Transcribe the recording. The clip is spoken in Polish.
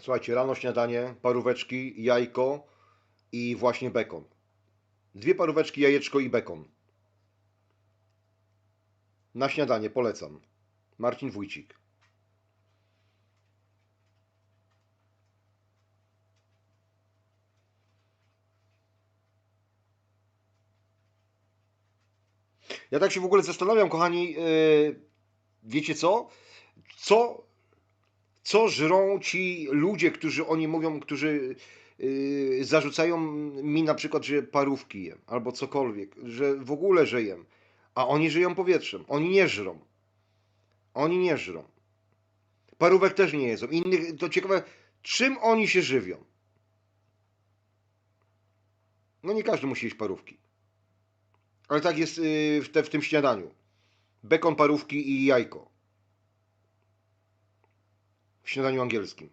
Słuchajcie, rano śniadanie, paróweczki, jajko i właśnie bekon. Dwie paróweczki, jajeczko i bekon. Na śniadanie polecam. Marcin Wójcik. Ja tak się w ogóle zastanawiam, kochani, yy, wiecie co? Co, co żrą ci ludzie, którzy oni mówią, którzy yy, zarzucają mi na przykład, że parówki jem albo cokolwiek, że w ogóle że jem, a oni żyją powietrzem. Oni nie żrą. Oni nie żrą. Parówek też nie jedzą. Innych, to ciekawe, czym oni się żywią? No nie każdy musi jeść parówki. Ale tak jest yy, w, te, w tym śniadaniu. Bekon, parówki i jajko. Śniadaniu angielskim.